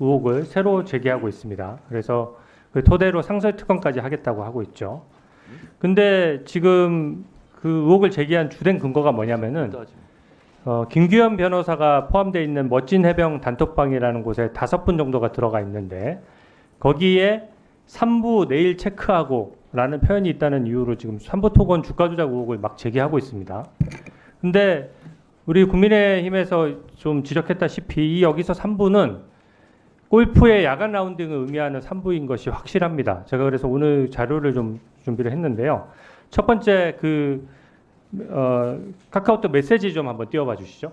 의혹을 새로 제기하고 있습니다. 그래서 그 토대로 상설 특검까지 하겠다고 하고 있죠. 근데 지금 그 의혹을 제기한 주된 근거가 뭐냐면은 어, 김규현 변호사가 포함되어 있는 멋진 해병 단톡방이라는 곳에 다섯 분 정도가 들어가 있는데 거기에 3부 내일 체크하고 라는 표현이 있다는 이유로 지금 3부 토건 주가 조작 의혹을 막 제기하고 있습니다. 근데 우리 국민의힘에서 좀 지적했다시피 이 여기서 3부는 골프의 야간 라운딩을 의미하는 3부인 것이 확실합니다. 제가 그래서 오늘 자료를 좀 준비를 했는데요. 첫 번째 그 어, 카카오톡 메시지 좀 한번 띄워봐 주시죠.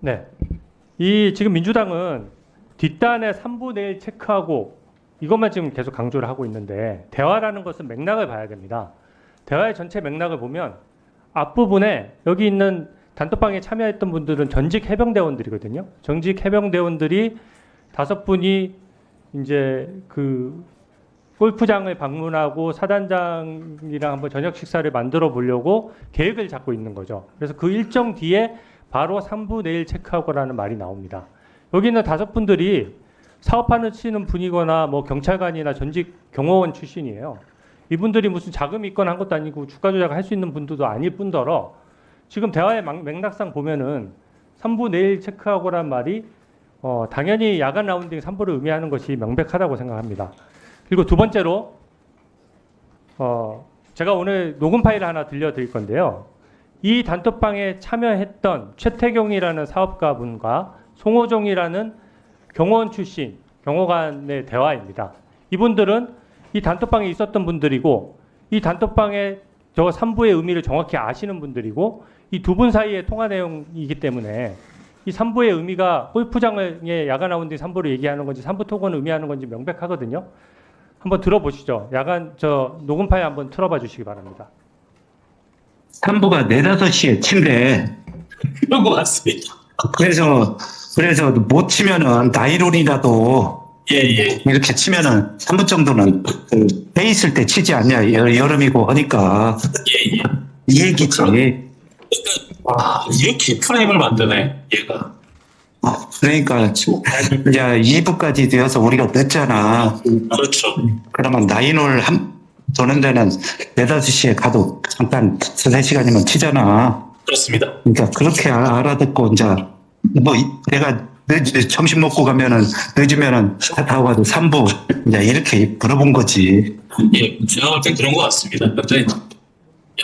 네. 이 지금 민주당은 뒷단에 3부 내일 체크하고 이것만 지금 계속 강조를 하고 있는데 대화라는 것은 맥락을 봐야 됩니다. 대화의 전체 맥락을 보면 앞부분에 여기 있는 단톡방에 참여했던 분들은 전직 해병대원들이거든요. 전직 해병대원들이 다섯 분이 이제 그 골프장을 방문하고 사단장이랑 한번 저녁 식사를 만들어 보려고 계획을 잡고 있는 거죠. 그래서 그 일정 뒤에 바로 3부 내일 체크하고라는 말이 나옵니다. 여기 있는 다섯 분들이 사업하는 치는 분이거나 뭐 경찰관이나 전직 경호원 출신이에요. 이분들이 무슨 자금이 있거나 한 것도 아니고 주가 조작을 할 수 있는 분들도 아닐 뿐더러 지금 대화의 막- 맥락상 보면은 3부 내일 체크하고란 말이 어, 당연히 야간 라운딩 3부를 의미하는 것이 명백하다고 생각합니다. 그리고 두 번째로 어, 제가 오늘 녹음 파일을 하나 들려드릴 건데요. 이 단톡방에 참여했던 최태경이라는 사업가분과 송호종이라는 경호원 출신 경호관의 대화입니다. 이분들은 이 단톡방에 있었던 분들이고 이 단톡방에 저 3부의 의미를 정확히 아시는 분들이고 이 두 분 사이의 통화 내용이기 때문에 이 3부의 의미가 골프장의 야간 라운딩 3부를 얘기하는 건지 3부 토건을 의미하는 건지 명백하거든요. 한번 들어보시죠. 야간 저 녹음 파일 한번 틀어봐 주시기 바랍니다. 산부가 네다섯 시에 침대. 그런 것 같습니다. 그래서, 그래서 못 치면은 나이론이라도 예, 예. 이렇게 치면은 3분 정도는 그, 배 있을 때 치지 않냐. 여, 여름이고 하니까. 예, 예. 이 얘기지. 와, 이렇게 프레임을 만드네, 얘가. 어, 그러니까, 지- 이제 2부까지 되어서 우리가 늦잖아. 그렇죠. 그러면 나인홀 한, 도는 데는 네다섯 시에 가도 잠깐 세네 시간이면 치잖아. 그렇습니다. 그러니까 그렇게 알- 알아듣고 이제 뭐 이- 내가 늦, 점심 먹고 가면은 늦으면은 차 타고 가도 3부 이제 이렇게 물어본 거지. 예, 제가 볼땐 그런 것 같습니다. 근데,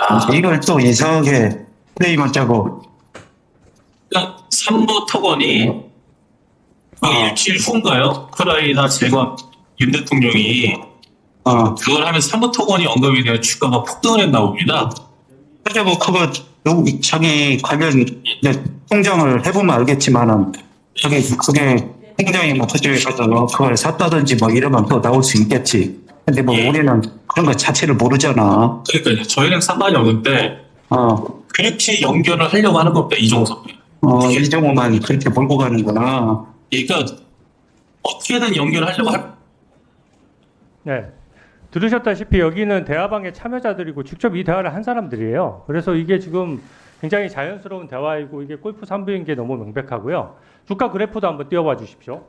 야, 이걸 또 이상하게 프레임을 짜고 그러니까 3부 토건이 그 일주일 후인가요? 우크라이나 재건 윤 대통령이 어 그걸 하면 3부 토건이 언급이 되어 주가가 폭등을 했나 봅니다. 그래 뭐 그거 요- 자기 관련 이제 통장을 해보면 알겠지만은 저기 그게 통장이 뭐 가서 뭐 그걸 샀다든지 뭐 이러면 또 나올 수 있겠지. 근데 뭐 예. 우리는 그런 거 자체를 모르잖아. 그러니까 저희는 상관이 없는데 어, 그렇게 연결을 하려고 하는 겁니다, 이종석. 어 이정호만 그렇게 몰고 가는구나. 그러니까 어떻게든 연결하려고 할 네. 들으셨다시피 여기는 대화방의 참여자들이고 직접 이 대화를 한 사람들이에요. 그래서 이게 지금 굉장히 자연스러운 대화이고 이게 골프 3부인 게 너무 명백하고요. 주가 그래프도 한번 띄워봐 주십시오.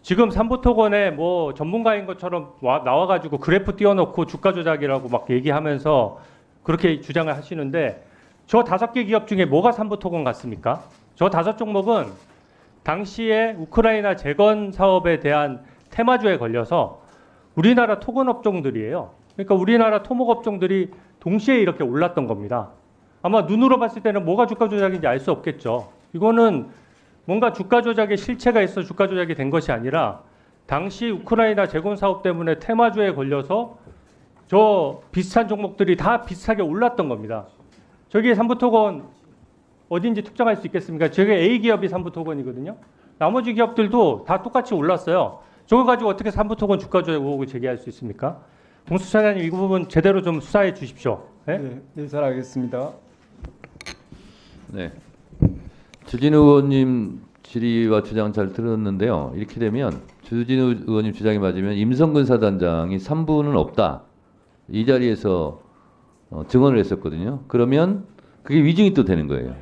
지금 삼부토건에 뭐 전문가인 것처럼 와, 나와가지고 그래프 띄워놓고 주가 조작이라고 막 얘기하면서 그렇게 주장을 하시는데 저 다섯 개 기업 중에 뭐가 삼부토건 같습니까? 저 다섯 종목은 당시에 우크라이나 재건 사업에 대한 테마주에 걸려서 우리나라 토건 업종들이에요. 그러니까 우리나라 토목 업종들이 동시에 이렇게 올랐던 겁니다. 아마 눈으로 봤을 때는 뭐가 주가 조작인지 알 수 없겠죠. 이거는 뭔가 주가 조작의 실체가 있어 주가 조작이 된 것이 아니라 당시 우크라이나 재건 사업 때문에 테마주에 걸려서 저 비슷한 종목들이 다 비슷하게 올랐던 겁니다. 저기 삼부토건 어딘지 특정할 수 있겠습니까? 저게 A 기업이 삼부토건이거든요. 나머지 기업들도 다 똑같이 올랐어요. 저거 가지고 어떻게 삼부토건 주가 조작 의혹을 제기할 수 있습니까? 공수처장님 이 부분 제대로 좀 수사해 주십시오. 예? 네, 네, 잘 알겠습니다. 네. 주진우 의원님 질의와 주장 잘 들었는데요. 이렇게 되면 주진우 의원님 주장이 맞으면 임성근 사단장이 3부는 없다. 이 자리에서 어, 증언을 했었거든요. 그러면 그게 위증이 또 되는 거예요.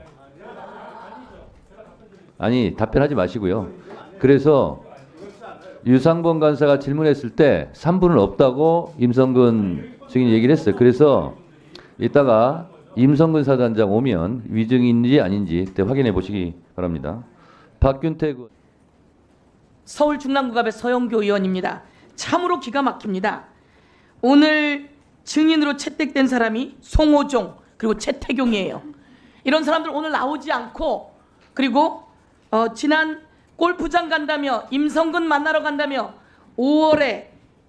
아니 답변하지 마시고요. 그래서 유상범 간사가 질문했을 때 3분은 없다고 임성근 증인이 얘기를 했어요. 그래서 이따가 임성근 사단장 오면 위증인지 아닌지 그때 확인해 보시기 바랍니다. 박균택 의원. 서울 중랑구갑의 서영교 의원입니다. 참으로 기가 막힙니다. 오늘 증인으로 채택된 사람이 송호종 그리고 최태경이에요. 이런 사람들 오늘 나오지 않고 그리고 어, 지난 골프장 간다며 임성근 만나러 간다며 5월에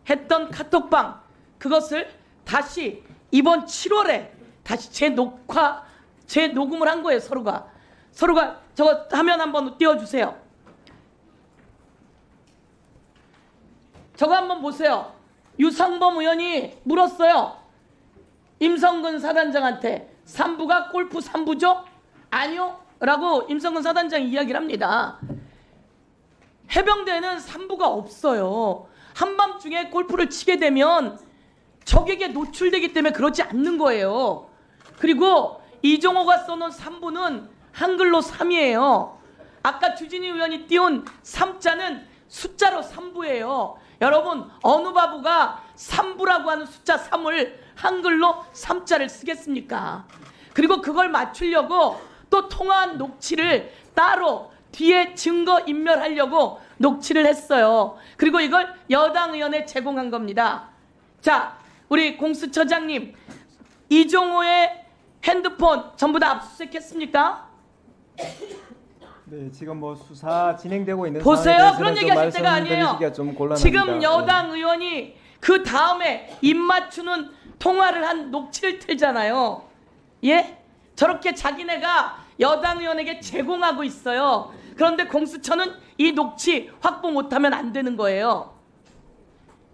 했던 카톡방 그것을 다시 이번 7월에 다시 재녹화 재녹음을 한 거예요 서로가 서로가 저거 화면 한번 띄워주세요. 저거 한번 보세요. 유상범 의원이 물었어요. 임성근 사단장한테 3부가 골프 3부죠? 아니요. 라고 임성근 사단장이 이야기를 합니다. 해병대는 3부가 없어요. 한밤중에 골프를 치게 되면 적에게 노출되기 때문에 그러지 않는 거예요. 그리고 이종호가 써놓은 3부는 한글로 3이에요. 아까 주진희 의원이 띄운 3자는 숫자로 3부예요. 여러분 어느 바보가 3부라고 하는 숫자 3을 한글로 3자를 쓰겠습니까? 그리고 그걸 맞추려고 또 통화한 녹취를 따로 뒤에 증거 인멸하려고 녹취를 했어요. 그리고 이걸 여당 의원에 제공한 겁니다. 자, 우리 공수처장님 이종호의 핸드폰 전부 다 압수수색했습니까? 네, 지금 뭐 수사 진행되고 있는 보세요. 그런 얘기 좀 하실 때가 아니에요. 지금 네. 여당 의원이 그 다음에 입 맞추는 통화를 한 녹취를 틀잖아요. 예? 저렇게 자기네가 여당 의원에게 제공하고 있어요. 그런데 공수처는 이 녹취 확보 못하면 안 되는 거예요.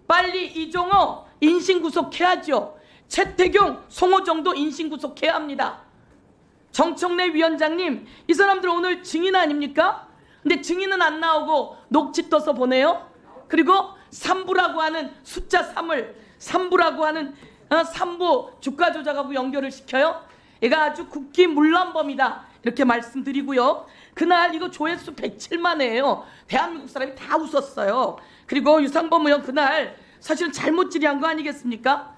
빨리 이종호 인신구속해야죠. 최태경, 송호정도 인신 구속해야 합니다. 정청래 위원장님, 이 사람들 오늘 증인 아닙니까? 근데 증인은 안 나오고 녹취 떠서 보내요. 그리고 3부라고 하는 숫자 3을 3부라고 하는 어, 3부 주가 조작하고 연결을 시켜요. 얘가 아주 국기 문란범이다. 이렇게 말씀드리고요. 그날 이거 조회수 107만이에요. 대한민국 사람이 다 웃었어요. 그리고 유상범 의원 그날 사실은 잘못 질의한 거 아니겠습니까?